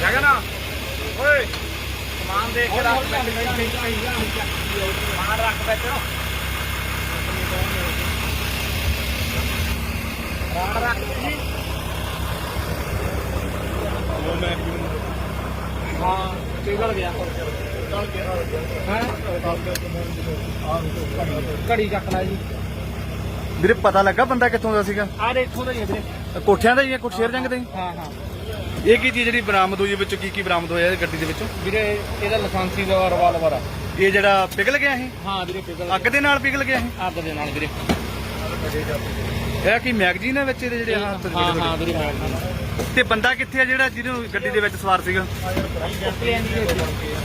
ਜਗਨ ਓਏ ਸਮਾਨ ਦੇਖ ਕੇ ਰੱਖ ਸਮਾਨ ਰੱਖ ਵਿੱਚ ਸਮਾਨ ਰੱਖ ਜੀ। ਹਾਂ ਪਿਘਲ ਗਿਆ। ਹੈ? ਘੜੀ ਚੱਕ ਲੈ ਜੀ। ਵੀਰੇ ਪਤਾ ਲੱਗਾ ਬੰਦਾ ਕਿੱਥੋਂ ਦਾ ਸੀਗਾ? ਆ ਦੇ ਇੱਥੋਂ ਦਾ ਹੀ ਹੈ ਵੀਰੇ। ਕੋਠਿਆਂ ਦਾ ਹੀ ਹੈ ਕੁਛੇਰ ਜੰਗ ਦਾ ਹੀ? ਹਾਂ ਹਾਂ। ਇਹ ਕੀ ਚੀਜ਼ ਜਿਹੜੀ ਬਰਾਮਦ ਹੋਈ ਹੈ ਵਿੱਚੋਂ? ਕੀ ਕੀ ਬਰਾਮਦ ਹੋਇਆ ਇਹ ਗੱਡੀ ਦੇ ਵਿੱਚੋਂ? ਵੀਰੇ ਇਹਦਾ ਲਾਇਸੈਂਸੀ ਦਾ ਰਿਵਾਲਵਰ ਆ ਇਹ ਜਿਹੜਾ ਪਿਘਲ ਗਿਆ ਇਹ? ਹਾਂ ਵੀਰੇ ਪਿਘਲ ਅੱਗ ਦੇ ਨਾਲ ਪਿਘਲ ਗਿਆ ਇਹ? ਅੱਗ ਦੇ ਨਾਲ ਵੀਰੇ। ਇਹ ਕੀ ਮੈਗਜ਼ੀਨ ਹੈ ਵਿੱਚ ਇਹਦੇ ਜਿਹੜੇ ਹਾਂ ਦੇ ਹਾਂ ਵੀਰੇ ਹਾਂ ਵਿੱਚ? ਤੇ ਬੰਦਾ ਕਿੱਥੇ ਆ ਜਿਹੜਾ ਜਿਹਨੂੰ ਗੱਡੀ ਦੇ ਵਿੱਚ ਸਵਾਰ ਸੀਗਾ?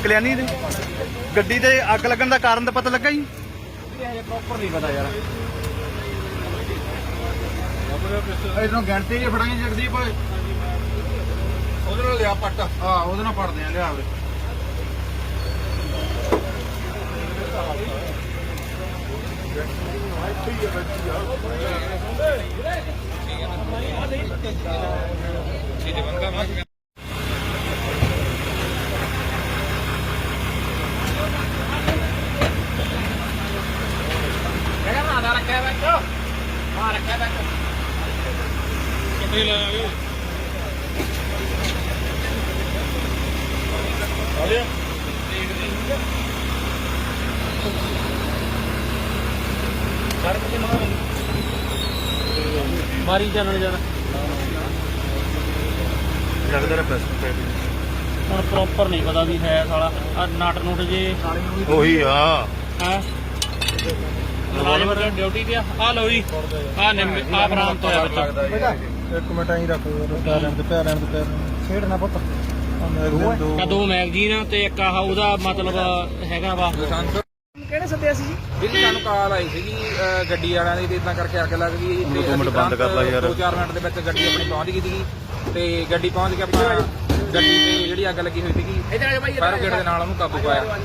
ਕਲਿਆਣੀ ਦੇ ਗੱਡੀ ਤੇ ਅੱਗ ਲੱਗਣ ਦਾ ਕਾਰਨ ਤਾਂ ਪਤਾ ਲੱਗਾ ਜੀ ਪ੍ਰੋਪਰ ਨਹੀਂ ਪਤਾ ਯਾਰ। ਇਹਨੂੰ ਗਿਣਤੀ ਜੇ ਫੜਾਈ ਜਗਦੀਪ ਓਏ ਉਹਦੇ ਨਾਲ ਲਿਆ ਪੱਟ। ਹਾਂ ਉਹਦੇ ਨਾਲ ਪੜਦੇ ਆ ਲਿਆ ਵੀਰੇ ਜਗਨ ਆ ਆ ਰੱਖਿਆ ਵਿੱਚ ਮਾਰੀ ਜਾਣ ਲੱਗਦਾ ਰਿਹਾ ਪ੍ਰੈਸ ਹੁਣ ਪ੍ਰੋਪਰ ਨਹੀਂ ਪਤਾ ਵੀ ਹੈ ਸਾਲਾ। ਆ ਨਟ ਨੂਟ ਜੇ। ਉਹੀ ਆ। ਹਾਂ? ਮੁਲਾਜ਼ਮ ਡਿਊਟੀ ਤੇ ਆ ਲਓ ਜੀ। ਆ ਨਿੰਮ ਆ ਬਰਾਮਦ ਹੋਇਆ ਵਿੱਚ ਇੱਕ ਮਿੰਟ ਆਈ ਰੱਖ ਪੈਰਾਂ ਤੇ ਪੈਰਾਂ ਤੇ ਪੈਰ ਛੇੜਨਾ ਪੁੱਤ। ਦੋ ਆ ਦੋ ਮੈਗਜ਼ੀਨ ਤੇ ਇੱਕ ਆਹ ਉਹਦਾ ਮਤਲਬ ਹੈਗਾ ਵਾ। ਕਿਹੜੇ ਸੱਦਿਆ ਸੀ ਜੀ? ਵੀਰ ਸਾਨੂੰ ਕਾਲ ਆਈ ਸੀਗੀ ਅਹ ਗੱਡੀ ਵਾਲਿਆਂ ਦੀ ਤੇ ਇਦਾਂ ਕਰਕੇ ਅੱਗ ਲੱਗ ਗਈ ਦੋ ਮਿੰਟ ਬੰਦ ਕਰ ਲਾ ਯਾਰ। 2-4 ਮਿੰਟ ਦੇ ਵਿੱਚ ਗੱਡੀ ਆਪਣੀ ਪਹੁੰਚ ਗਈ ਸੀਗੀ। ਤੇ ਗੱਡੀ ਪਹੁੰਚ ਕੇ ਆਪਾਂ ਗੱਡੀ ਤੇ ਜਿਹੜੀ ਅੱਗ ਲੱਗੀ ਹੋਈ ਸੀਗੀ ਇਧਰ ਆ ਬਾਈ ਫਾਇਰ ਬ੍ਰਿਗੇਡ ਦੇ ਨਾਲ ਉਹਨੂੰ ਕਾਬੂ ਪਾਇਆ।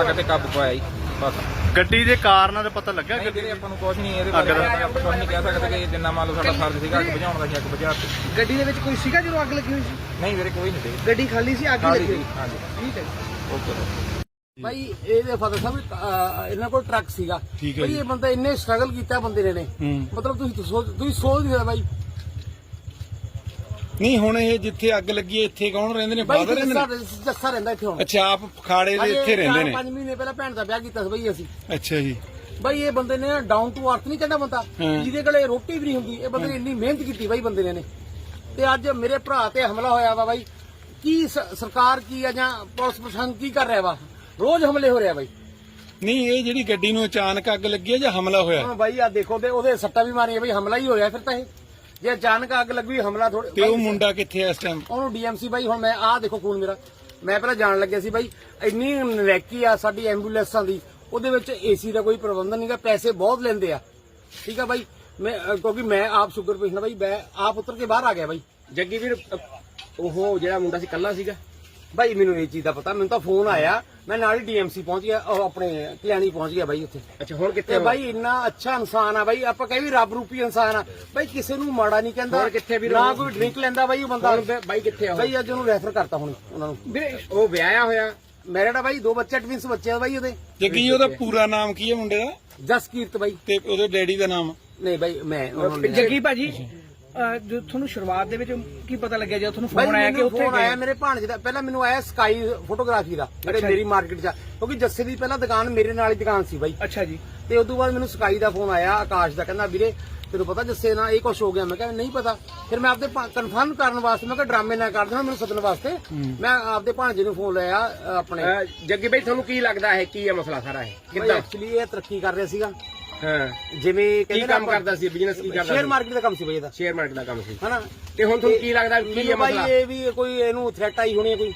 ਅੱਗ ਤੇ ਕਾਬੂ ਪਾਇਆ ਜੀ ਬਸ। ਗੱਡੀ ਦੇ ਕਾਰਨਾਂ ਦਾ ਪਤਾ ਲੱਗਾ ਨਹੀਂ ਵੀਰੇ ਆਪਾਂ ਨੂੰ ਕੁਝ ਨਹੀਂ ਇਹਦੇ ਬਾਰੇ। ਆਪਾਂ ਕੁਝ ਨਹੀਂ ਕਹਿ ਸਕਦੇ ਕਿ ਜਿੰਨਾ ਮੰਨ ਲਓ ਸਾਡਾ ਫਰਜ਼ ਸੀਗਾ ਅੱਗ ਬੁਝਾਉਣ ਦਾ ਸੀ ਅੱਗ ਬੁਝਾ ਦਿੱਤੀ। ਗੱਡੀ ਦੇ ਵਿੱਚ ਕੋਈ ਸੀਗਾ ਜਦੋਂ ਅੱਗ ਲੱਗੀ ਹੋਈ ਸੀ? ਨਹੀਂ ਵੀਰੇ ਕੋਈ ਨਹੀਂ ਸੀ ਗੱਡੀ ਖਾਲੀ ਸੀ ਅੱਗ ਲੱਗੀ ਹੋਈ। ਹਾਂਜੀ। ਠੀਕ ਹੈ। ਓਕੇ ਭਾਈ ਇਹਦੇ ਫਾਦਰ ਸਾਹਿਬ ਇਹਨਾਂ ਕੋਲ ਟਰੱਕ ਸੀਗਾ। ਭਾਈ। ਇਹ ਬੰਦਾ ਇੰਨੇ ਸਟਰਗਲ ਕੀਤਾ ਬੰਦੇ ਨੇ ਮਤਲਬ ਤੁਸੀਂ ਸੋਚ ਤੁਸੀਂ ਸੋਚ ਨਹੀਂ ਸਕਦੇ ਭਾਈ। ਨਹੀਂ ਹੁਣ ਇਹ ਜਿੱਥੇ ਅੱਗ ਲੱਗੀ ਹੈ, ਇੱਥੇ ਕੌਣ ਰਹਿੰਦੇ ਨੇ? ਫਾਦਰ ਰਹਿੰਦੇ ਨੇ ਜੱਸਾ ਰਹਿੰਦਾ ਇੱਥੇ ਹੁਣ। ਅੱਛਾ ਆਪ ਖਾੜੇ ਦੇ ਇੱਥੇ ਰਹਿੰਦੇ ਨੇ। 5 ਮਹੀਨੇ ਪਹਿਲਾਂ ਭੈਣ ਦਾ ਵਿਆਹ ਕੀਤਾ ਸੀ ਅਸੀਂ। ਅੱਛਾ ਜੀ। ਭਾਈ ਇਹ ਬੰਦੇ ਨੇ ਡਾਊਨ ਟੂ ਅਰਥ ਨਹੀਂ ਕਹਿੰਦਾ ਬੰਦਾ। ਹਾਂ। ਜਿਹਦੇ ਕੋਲੇ ਰੋਟੀ ਵੀ ਨਹੀਂ ਹੁੰਦੀ ਇਹ ਬੰਦੇ ਨੇ ਇੰਨੀ ਮਿਹਨਤ ਕੀਤੀ ਭਾਈ ਬੰਦੇ ਨੇ ਤੇ ਅੱਜ ਮੇਰੇ ਭਰਾ ਤੇ ਹਮਲਾ ਹੋਇਆ ਵਾ ਭਾਈ ਕੀ ਸ- ਸਰਕਾਰ ਕੀ ਆ ਜਾਂ ਪੁਲਿਸ ਪ੍ਰਸ਼ਾਸਨ ਕੀ ਕਰ ਰਿਹਾ ਵਾ? ਰੋਜ਼ ਹਮਲੇ ਹੋ ਰਿਹਾ ਭਾਈ ਨਹੀਂ ਇਹ ਜਿਹੜੀ ਗੱਡੀ ਨੂੰ ਅਚਾਨਕ ਅੱਗ ਲੱਗੀ ਹੈ ਜਾਂ ਹਮਲਾ ਹੋਇਆ? ਹੁਣ ਭਾਈ ਆ ਦੇਖੋ ਤੇ ਉਹਦੇ ਸੱਟਾਂ ਵੀ ਮਾਰੀਆਂ ਭਾਈ ਹਮਲਾ ਹੀ ਹੋਇਆ ਫਿਰ ਤਾਂ ਇਹ। ਜੇ ਅਚਾਨਕ ਅੱਗ ਲੱਗੀ ਹਮਲਾ ਥੋੜੇ ਤੇ ਉਹ ਮੁੰਡਾ ਕਿੱਥੇ ਹੈ ਇਸ ਟਾਈਮ ਉਹਨੂੰ ਡੀਐਮਸੀ ਬਾਈ ਹੁਣ ਮੈਂ ਆਹ ਦੇਖੋ ਖੂਨ ਮੇਰਾ। ਮੈਂ ਪਹਿਲਾਂ ਜਾਣ ਲੱਗਿਆ ਸੀ ਬਾਈ ਇੰਨੀ ਨਰੈਕੀ ਆ ਸਾਡੀ ਐਂਬੂਲੈਂਸਾਂ ਦੀ ਉਹਦੇ ਵਿੱਚ ਏਸੀ ਦਾ ਕੋਈ ਪ੍ਰਬੰਧ ਨਹੀਂਗਾ ਪੈਸੇ ਬਹੁਤ ਲੈਂਦੇ ਆ। ਠੀਕ ਆ ਬਾਈ ਮੈਂ ਕਿਉਂਕਿ ਮੈਂ ਆਪ ਸ਼ੂਗਰ ਪੇਸ਼ੈਂਟ ਬਾਈ ਮੈਂ ਆਪ ਉਤਰ ਕੇ ਬਾਹਰ ਆ ਗਿਆ ਬਾਈ। ਜੱਗੀ ਵੀਰ ਉਹ ਜਿਹੜਾ ਮੁੰਡਾ ਸੀ ਕੱਲਾ ਸੀਗਾ? ਬਾਈ ਮੈਨੂੰ ਇਹ ਚੀਜ਼ ਦਾ ਪਤਾ ਮੈਨੂੰ ਤਾਂ ਫੋਨ ਆਇਆ। ਮੈਂ ਨਾਲ ਹੀ ਡੀਐਮਸੀ ਪਹੁੰਚ ਗਿਆ ਉਹ ਆਪਣੇ ਕਲਿਆਣੀ ਪਹੁੰਚ ਗਿਆ ਬਾਈ ਉੱਥੇ। ਅੱਛਾ ਹੁਣ ਕਿੱਥੇ ਤੇ ਹੋ? ਬਾਈ ਇੰਨਾ ਅੱਛਾ ਇਨਸਾਨ ਆ ਬਾਈ ਆਪਾਂ ਕਹੇ ਵੀ ਰੱਬ ਰੂਪੀ ਇਨਸਾਨ ਆ। ਬਾਈ ਕਿਸੇ ਨੂੰ ਮਾੜਾ ਨਹੀਂ ਕਹਿੰਦਾ ਹੋਰ ਕਿੱਥੇ ਵੀਰ? ਨਾ? ਕੋਈ ਡਰਿੰਕ ਲੈਂਦਾ ਬਾਈ ਉਹ ਬੰਦਾ। ਹੁਣ ਬੇ- ਬਾਈ ਕਿੱਥੇ ਆ ਉਹ? ਬਾਈ ਅੱਜ ਉਹਨੂੰ ਰੈਫਰ ਕਰਤਾ ਹੁਣ ਉਹਨਾਂ ਨੂੰ। ਵੀਰੇ ਉਹ ਵਿਆਹਿਆ ਹੋਇਆ। ਮੇਰੇ ਦਾ ਬਾਈ ਦੋ ਬੱਚੇ ਟਵਿੰਸ ਬੱਚੇ ਆ ਬਾਈ ਉਹਦੇ। ਜੱਗੀ ਉਹਦਾ ਪੂਰਾ ਨਾਮ ਕੀ ਹੈ ਮੁੰਡੇ ਦਾ? ਜਸਕੀਰਤ ਬਾਈ। ਤੇ ਉਹਦੇ ਡੈਡੀ ਦਾ ਨਾਮ? ਨਹੀਂ ਬਾਈ ਮੈਂ ਉਹਨਾਂ ਨੂੰ ਜੱਗੀ ਭਾਜੀ? ਜੋ ਤੁਹਾਨੂੰ ਸ਼ੁਰੂਆਤ ਦੇ ਵਿੱਚ ਕੀ ਪਤਾ ਲੱਗਿਆ ਜਦੋਂ ਤੁਹਾਨੂੰ ਬਾਈ ਫੋਨ ਆਇਆ ਕਿ ਉੱਥੇ ਆਇਆ ਮੇਰੇ ਭਾਣਜੇ ਦਾ। ਪਹਿਲਾਂ ਮੈਨੂੰ ਆਇਆ ਸਕਾਈ ਫੋਟੋਗ੍ਰਾਫੀ ਦਾ ਮੇਰੇ ਅੱਛਾ ਜੀ। ਮੇਰੀ ਮਾਰਕੀਟ 'ਚ। ਕਿਉਂਕਿ ਜੱਸੇ ਦੀ ਪਹਿਲਾਂ ਦੁਕਾਨ ਮੇਰੇ ਨਾਲ ਹੀ ਦੁਕਾਨ ਸੀ ਬਾਈ। ਅੱਛਾ ਜੀ। ਤੇ ਉਸ ਤੋਂ ਬਾਅਦ ਮੈਨੂੰ ਸਕਾਈ ਦਾ ਫੋਨ ਆਇਆ ਆਕਾਸ਼ ਦਾ। ਕਹਿੰਦਾ ਵੀਰੇ ਤੈਨੂੰ ਪਤਾ ਜੱਸੇ ਨਾਲ ਇਹ ਕੁਝ ਹੋ ਗਿਆ? ਮੈਂ ਕਿਹਾ ਨਹੀਂ ਪਤਾ। ਫਿਰ ਮੈਂ ਆਪਦੇ ਕਨਫਰਮ ਕਰਨ ਵਾਸਤੇ ਮੈਂ ਕਿਹਾ ਡਰਾਮੇ ਨਾ ਕਰ ਦੇਣਾ ਮੈਨੂੰ ਸੱਦਣ ਵਾਸਤੇ। ਮੈਂ ਆਪਦੇ ਭਾਣਜੇ ਨੂੰ ਫੋਨ ਲਾਇਆ ਆਪਣੇ। ਜੱਗੀ ਭਾਈ ਤੁਹਾਨੂੰ ਕੀ ਲੱਗਦਾ ਹੈ ਕੀ ਹੈ ਮਸਲਾ ਸਾਰਾ ਇਹ? ਕਿੱਦਾਂ? ਐਕਚੁਅਲੀ ਇਹ ਤਰੱਕੀ ਕਰ ਰਿਹਾ ਸੀਗਾ। ਹਾਂ। ਜਿਵੇਂ ਕੀ ਕੰਮ ਕਰਦਾ ਸੀ? ਬਿਜ਼ਨਸ ਕੀ ਕਰਦਾ ਸ਼ੇਅਰ ਮਾਰਕੀਟ ਦਾ ਕੰਮ ਸੀ ਬਾਈ ਇਹਦਾ। ਸ਼ੇਅਰ ਮਾਰਕੀਟ ਦਾ ਕੰਮ ਸੀ। ਹਨਾ? ਤੇ ਹੁਣ ਤੁਹਾਨੂੰ ਕੀ ਲੱਗਦਾ ਕੀ ਹੈ ਮਸਲਾ? ਇਹ ਵੀ ਕੋਈ ਇਹਨੂੰ ਥ੍ਰੈਟ ਆਈ ਹੋਣੀ ਹੈ ਕੋਈ?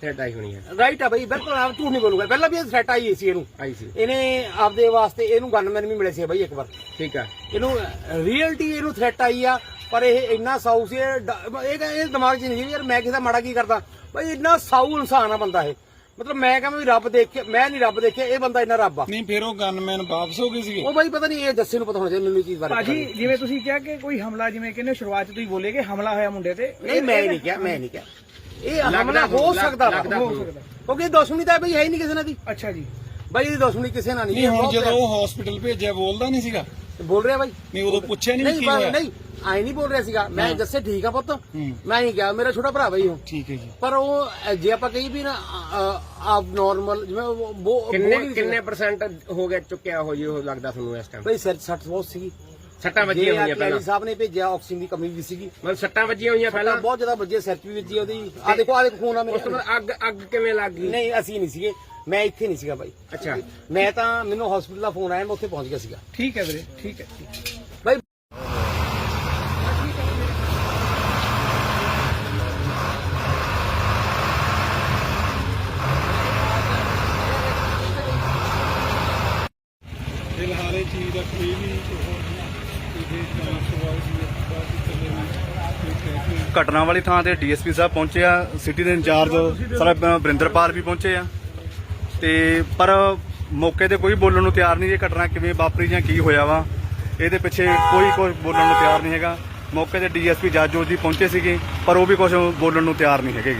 ਥ੍ਰੈਟ ਆਈ ਹੋਣੀ ਹੈ। ਰਾਈਟ ਆ ਬਾਈ ਬਿਲਕੁਲ ਆਪ ਝੂਠ ਨਹੀਂ ਬੋਲੂਗਾ। ਪਹਿਲਾਂ ਵੀ ਇਹ ਥ੍ਰੈਟ ਆਈ ਸੀ ਇਹਨੂੰ। ਆਈ ਸੀ। ਇਹਨੇ ਆਪਦੇ ਵਾਸਤੇ ਇਹਨੂੰ ਗਨਮੈਨ ਵੀ ਮਿਲੇ ਸੀ ਬਾਈ ਇੱਕ ਵਾਰ। ਠੀਕ ਆ। ਇਹਨੂੰ ਰੀਅਲਟੀ ਇਹਨੂੰ ਥ੍ਰੈਟ ਆਈ ਆ ਪਰ ਇਹ ਇੰਨਾ ਸਾਊ ਸੀ ਇਹ ਇਹ ਦਿਮਾਗ 'ਚ ਨਹੀਂ ਯਾਰ ਮੈਂ ਕਿਸੇ ਦਾ ਮਾੜਾ ਕੀ ਕਰਦਾ। ਬਾਈ ਇੰਨਾ ਸਾਊ ਇਨਸਾਨ ਆ ਬੰਦਾ ਇਹ। ਮਤਲਬ ਮੈਂ ਕਹਾਂ ਵੀ ਰੱਬ ਦੇਖ ਕੇ ਮੈਂ ਨਹੀਂ ਰੱਬ ਦੇਖਿਆ ਇਹ ਬੰਦਾ ਇੰਨਾ ਰੱਬ ਆ। ਨਹੀਂ ਫਿਰ ਉਹ ਗਨਮੈਨ ਵਾਪਸ ਹੋ ਗਏ ਸੀਗੇ। ਉਹ ਬਾਈ ਪਤਾ ਨਹੀਂ ਇਹ ਜੱਸੇ ਨੂੰ ਪਤਾ ਹੋਣਾ ਚਾਹੀਦਾ ਮੈਨੂੰ ਇਹ ਚੀਜ਼ ਬਾਰੇ। ਭਾਜੀ। ਜਿਵੇਂ ਤੁਸੀਂ ਕਿਹਾ ਕਿ ਕੋਈ ਹਮਲਾ ਜਿਵੇਂ ਕਹਿੰਦੇ ਸ਼ੁਰੂਆਤ 'ਚ ਤੁਸੀਂ ਬੋਲੇ ਕਿ ਹਮਲਾ ਹੋਇਆ ਮੁੰਡੇ ਤੇ। ਨਹੀਂ ਮੈਂ ਨਹੀਂ ਕਿਹਾ ਮੈਂ ਨਹੀਂ ਕਿਹਾ। ਇਹ ਹਮਲਾ ਹੋ ਸਕਦਾ ਵਾ। ਹੋ ਸਕਦਾ ਕਿਉਂਕਿ ਦੁਸ਼ਮਣੀ ਤਾਂ ਬਈ ਹੈ ਹੀ ਨਹੀਂ ਕਿਸੇ ਨਾਲ ਦੀ। ਅੱਛਾ ਜੀ। ਬਾਈ ਇਹਦੀ ਦੁਸ਼ਮਣੀ ਕਿਸੇ ਨਾਲ ਨਹੀਂ ਨਹੀਂ ਹੁਣ ਜਦੋਂ ਉਹ ਹਸਪੀਟਲ ਭੇਜਿਆ ਬੋਲਦਾ ਨਹੀਂ ਸੀਗਾ। ਬੋਲ ਰਿਹਾ ਬਾਈ। ਨਹੀਂ ਉਦੋਂ ਪੁੱਛਿਆ ਨਹੀਂ ਕੀ ਹੋਇਆ। ਨਹੀਂ। ਆਈ ਨਹੀਂ ਬੋਲ ਰਿਹਾ ਸੀਗਾ। ਮੈਂ ਜੱਸੇ ਠੀਕ ਆ ਪੁੱਤ। ਹੂੰ। ਮੈਂ ਨਹੀਂ ਕਿਹਾ ਮੇਰਾ ਛੋਟਾ ਭਰਾ ਬਾਈ ਉਹ। ਠੀਕ ਹੈ ਜੀ। ਪਰ ਉਹ ਜੇ ਆਪਾਂ ਕਹੀ ਵੀ ਨਾ ਆਪ ਨਾਰਮਲ ਜਿਵੇਂ ਉਹ ਕਿੰਨੇ ਕਿੰਨੇ ਪਰਸੈਂਟ ਹੋ ਗਿਆ ਚੁੱਕਿਆ ਹੋ ਜੀ ਉਹ ਲੱਗਦਾ ਤੁਹਾਨੂੰ ਇਸ ਟਾਈਮ ਬਈ ਸਿਰ 60 ਬਹੁਤ ਸੀਗੀ। ਸੱਟਾਂ ਵੱਜੀਆਂ ਹੋਈਆਂ ਪਹਿਲਾਂ। ਸਾਹਿਬ ਨੇ ਭੇਜਿਆ ਆਕਸੀਜਨ ਦੀ ਕਮੀ ਵੀ ਸੀਗੀ। ਮਤਲਬ ਸੱਟਾਂ ਵੱਜੀਆਂ ਹੋਈਆਂ ਪਹਿਲਾਂ? ਬਹੁਤ ਜ਼ਿਆਦਾ ਵੱਜੇ ਸਿਰ ਵੀ ਵੱਜੀ ਉਹਦੀ। ਆ ਦੇਖੋ ਆ ਦੇਖੋ ਖੂਨ ਆ ਉਸ ਤੋਂ ਮੇਰੇ ਬਾਅਦ ਅੱਗ ਅੱਗ ਕਿਵੇਂ ਲੱਗ ਗਈ? ਨਹੀਂ ਅਸੀਂ ਨਹੀਂ ਸੀਗੇ। ਮੈਂ ਇੱਥੇ ਨਹੀਂ ਸੀਗਾ ਬਾਈ। ਅੱਛਾ। ਮੈਂ ਤਾਂ ਮੈਨੂੰ ਹਸਪੀਟਲ ਦਾ ਫੋਨ ਆਇਆ ਮੈਂ ਉੱਥੇ ਪਹੁੰਚ ਗਿਆ ਸੀਗਾ। ਠੀਕ ਹੈ ਵੀਰੇ ਠੀਕ ਹੈ। ਫਿਲਹਾਲ ਇਹ ਚੀਜ਼ ਦਾ ਕੋਈ ਵੀ ਘਟਨਾ ਵਾਲੀ ਥਾਂ ਤੇ ਡੀਐਸਪੀ ਸਾਹਿਬ ਪਹੁੰਚੇ ਆ ਸਿਟੀ ਦੇ ਇੰਚਾਰਜ ਸਾਰਾ ਅ, ਵਰਿੰਦਰਪਾਲ ਵੀ ਪਹੁੰਚੇ ਆ। ਤੇ ਪਰ ਮੌਕੇ ਤੇ ਕੋਈ ਬੋਲਣ ਨੂੰ ਤਿਆਰ ਨਹੀਂ ਇਹ ਘਟਨਾ ਕਿਵੇਂ ਵਾਪਰੀ ਜਾਂ ਕੀ ਹੋਇਆ ਵਾ ਇਹਦੇ ਪਿੱਛੇ ਕੋਈ ਕੋਈ ਬੋਲਣ ਨੂੰ ਤਿਆਰ ਨਹੀਂ ਹੈਗਾ। ਮੌਕੇ ਤੇ ਡੀਐਸਪੀ ਜੱਜ ਜੀ ਪਹੁੰਚੇ ਸੀਗੇ ਪਰ ਉਹ ਵੀ ਕੁਝ ਬੋਲਣ ਨੂੰ ਤਿਆਰ ਨਹੀਂ ਹੈਗੇ।